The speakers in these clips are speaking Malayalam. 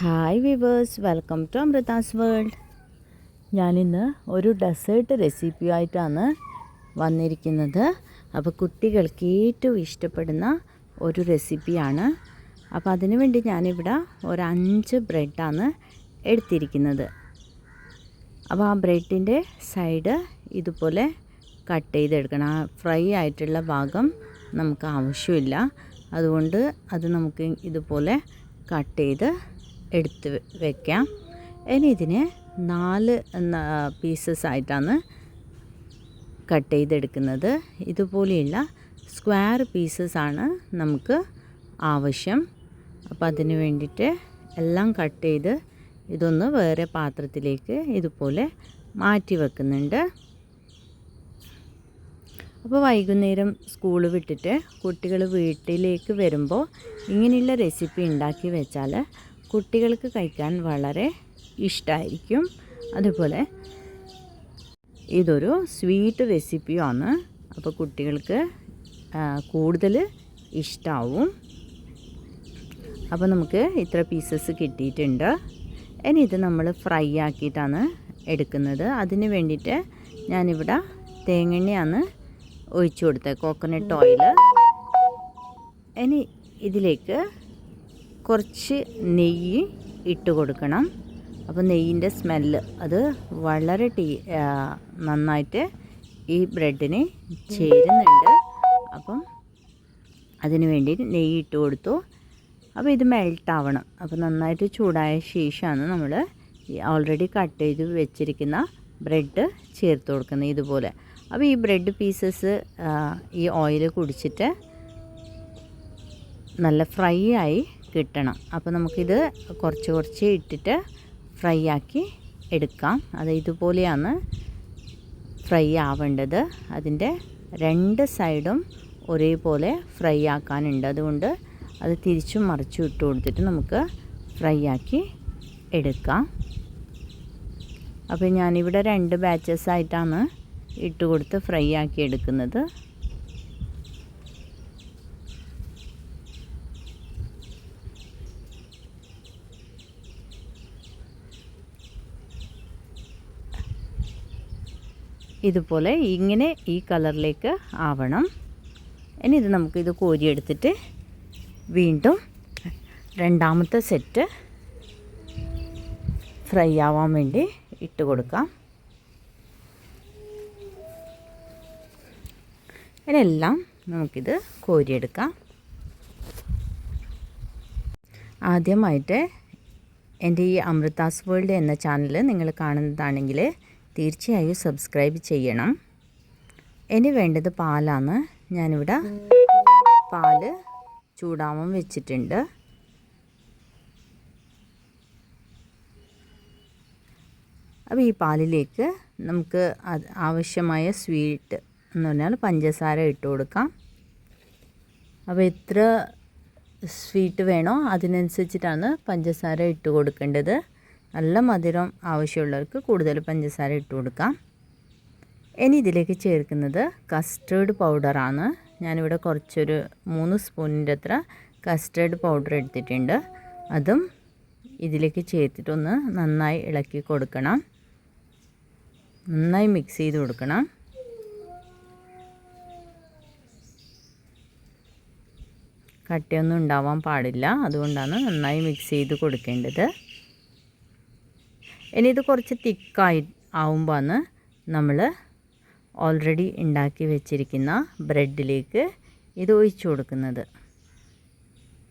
Hi viewers welcome to Amrita's world ഞാനിന്ന് ഒരു ഡെസേർട്ട് റെസിപ്പിയായിട്ടാണ് വന്നിരിക്കുന്നത്. അപ്പോൾ കുട്ടികൾക്ക് ഏറ്റവും ഇഷ്ടപ്പെടുന്ന ഒരു റെസിപ്പിയാണ് അപ്പോൾ അതിനുവേണ്ടി ഞാനിവിടെ ഒരു അഞ്ച് ബ്രെഡാണ് എടുത്തിരിക്കുന്നത്. അപ്പോൾ ആ ബ്രെഡിന്റെ സൈഡ് ഇതുപോലെ കട്ട് ചെയ്തെടുക്കണം. ആ ഫ്രൈ ആയിട്ടുള്ള ഭാഗം നമുക്ക് ആവശ്യമില്ല. അതുകൊണ്ട് അത് നമുക്ക് ഇതുപോലെ കട്ട് ചെയ്ത് എടുത്ത് വെക്കാം. ഇനി ഇതിനെ നാല് പീസസ് ആയിട്ടാണ് കട്ട് ചെയ്തെടുക്കുന്നത്. ഇതുപോലെയുള്ള സ്ക്വയർ പീസസ് ആണ് നമുക്ക് ആവശ്യം. അപ്പോൾ അതിന് വേണ്ടിയിട്ട് എല്ലാം കട്ട് ചെയ്ത് ഇതൊന്ന് വേറെ പാത്രത്തിലേക്ക് ഇതുപോലെ മാറ്റി വെക്കുന്നുണ്ട്. അപ്പോൾ വൈകുന്നേരം സ്കൂൾ വിട്ടിട്ട് കുട്ടികൾ വീട്ടിലേക്ക് വരുമ്പോൾ ഇങ്ങനെയുള്ള റെസിപ്പി ഉണ്ടാക്കി വെച്ചാൽ കുട്ടികൾക്ക് കഴിക്കാൻ വളരെ ഇഷ്ടമായിരിക്കും അതുപോലെ ഇതൊരു സ്വീറ്റ് റെസിപ്പിയാണ്. അപ്പോൾ കുട്ടികൾക്ക് കൂടുതൽ ഇഷ്ടമാവും അപ്പോൾ നമുക്ക് ഇത്ര പീസസ് കിട്ടിയിട്ടുണ്ട്. ഇനി ഇത് നമ്മൾ ഫ്രൈ ആക്കിയിട്ടാണ് എടുക്കുന്നത്. അതിന് വേണ്ടിയിട്ട് ഞാനിവിടെ തേങ്ങെണ്ണയാണ് ഒഴിച്ചു കൊടുത്തത്. കോക്കനട്ട് ഓയിൽ ഇനി ഇതിലേക്ക് കുറച്ച് നെയ്യ് ഇട്ട് കൊടുക്കണം. അപ്പോൾ നെയ്യിന്റെ സ്മെല്ല് അത് വളരെ ടീ നന്നായിട്ട് ഈ ബ്രെഡിന് ചേരുന്നുണ്ട്. അപ്പം അതിന് വേണ്ടി നെയ്യ് ഇട്ട് കൊടുത്തു. അപ്പോൾ ഇത് മെൽട്ട് ആവണം. അപ്പോൾ നന്നായിട്ട് ചൂടായ ശേഷമാണ് നമ്മൾ ഓൾറെഡി കട്ട് ചെയ്ത് വെച്ചിരിക്കുന്ന ബ്രെഡ് ചേർത്ത് കൊടുക്കുന്നത് ഇതുപോലെ. അപ്പോൾ ഈ ബ്രെഡ് പീസസ് ഈ ഓയിൽ കുടിച്ചിട്ട് നല്ല ഫ്രൈ ആയി കിട്ടണം. അപ്പോൾ നമുക്കിത് കുറച്ച് കുറച്ച് ഇട്ടിട്ട് ഫ്രൈ ആക്കി എടുക്കാം. അത് ഇതുപോലെയാണ് ഫ്രൈ ആവേണ്ടത്. അതിന്റെ രണ്ട് സൈഡും ഒരേപോലെ ഫ്രൈ ആക്കാനുണ്ട്. അതുകൊണ്ട് അത് തിരിച്ചും മറിച്ചും ഇട്ട് കൊടുത്തിട്ട് നമുക്ക് ഫ്രൈ ആക്കി എടുക്കാം. അപ്പോൾ ഞാനിവിടെ രണ്ട് ബാച്ചസ് ആയിട്ടാണ് ഇട്ട് കൊടുത്ത് ഫ്രൈ ആക്കി എടുക്കുന്നത്. ഇതുപോലെ ഇങ്ങനെ ഈ കളറിലേക്ക് ആവണം. ഇനി ഇത് നമുക്ക് ഇത് കോരിയെടുത്തിട്ട് വീണ്ടും രണ്ടാമത്തെ സെറ്റ് ഫ്രൈ ആവാൻ വേണ്ടി ഇട്ട് കൊടുക്കാം. ഇതിനെല്ലാം നമുക്കിത് കോരിയെടുക്കാം. ആദ്യമായിട്ട് എന്റെ ഈ അമൃതാസ് വേൾഡ് എന്ന ചാനൽ നിങ്ങൾ കാണുന്നതാണെങ്കിൽ തീർച്ചയായും സബ്സ്ക്രൈബ് ചെയ്യണം. ഇനി വേണ്ടത് പാലാണ്. ഞാനിവിടെ പാൽ ചൂടാവാൻ വെച്ചിട്ടുണ്ട്. അപ്പോൾ ഈ പാലിലേക്ക് നമുക്ക് ആവശ്യമായ സ്വീറ്റ് എന്ന് പറഞ്ഞാൽ പഞ്ചസാര ഇട്ട് കൊടുക്കാം. അപ്പോൾ എത്ര സ്വീറ്റ് വേണോ അതിനനുസരിച്ചിട്ടാണ് പഞ്ചസാര ഇട്ട് കൊടുക്കേണ്ടത്. നല്ല മധുരം ആവശ്യമുള്ളവർക്ക് കൂടുതൽ പഞ്ചസാര ഇട്ട് കൊടുക്കാം. ഇനി ഇതിലേക്ക് ചേർക്കുന്നത് കസ്റ്റേർഡ് പൗഡറാണ് ഞാനിവിടെ കുറച്ചൊരു മൂന്ന് സ്പൂണിന്റെ അത്ര കസ്റ്റേർഡ് പൗഡർ എടുത്തിട്ടുണ്ട്. അതും ഇതിലേക്ക് ചേർത്തിട്ടൊന്ന് നന്നായി ഇളക്കി കൊടുക്കണം. നന്നായി മിക്സ് ചെയ്ത് കൊടുക്കണം. കട്ടിയൊന്നും ഉണ്ടാവാൻ പാടില്ല. അതുകൊണ്ടാണ് നന്നായി മിക്സ് ചെയ്ത് കൊടുക്കേണ്ടത്. ഇനി ഇത് കുറച്ച് തിക്കായി ആവുമ്പോഴാണ് നമ്മൾ ഓൾറെഡി ഉണ്ടാക്കി വെച്ചിരിക്കുന്ന ബ്രെഡിലേക്ക് ഇത് ഒഴിച്ചു കൊടുക്കുന്നത്.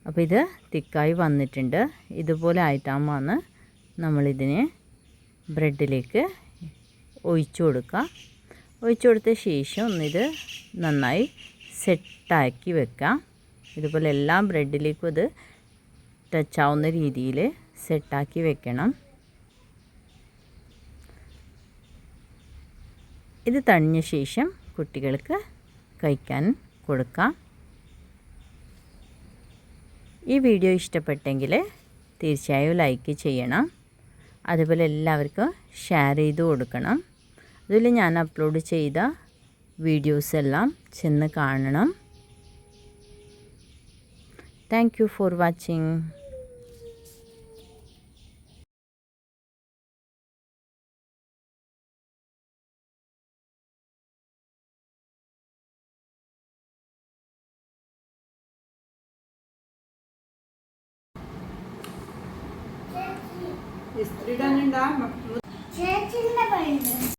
അപ്പോൾ ഇത് തിക്കായി വന്നിട്ടുണ്ട്. ഇതുപോലെ ആയിട്ടാകുമ്പോഴാണ് നമ്മളിതിനെ ബ്രെഡിലേക്ക് ഒഴിച്ചു കൊടുക്കുക ഒഴിച്ചു കൊടുത്ത ശേഷം ഒന്നിത് നന്നായി സെറ്റാക്കി വെക്കാം. ഇതുപോലെ എല്ലാ ബ്രെഡിലേക്കും അത് ടച്ചാവുന്ന രീതിയിൽ സെറ്റാക്കി വെക്കണം. ഇത് തണിഞ്ഞ ശേഷം കുട്ടികൾക്ക് കഴിക്കാൻ കൊടുക്കാം. ഈ വീഡിയോ ഇഷ്ടപ്പെട്ടെങ്കിൽ തീർച്ചയായും ലൈക്ക് ചെയ്യണം. അതുപോലെ എല്ലാവർക്കും ഷെയർ ചെയ്ത് കൊടുക്കണം. അതിൽ ഞാൻ അപ്ലോഡ് ചെയ്ത വീഡിയോസ് എല്ലാം ചെന്ന് കാണണം. Thank you for watching. ഇസ്ത്രി ഇടാനുണ്ടാ ചേച്ചിന്റെ പണ്ട്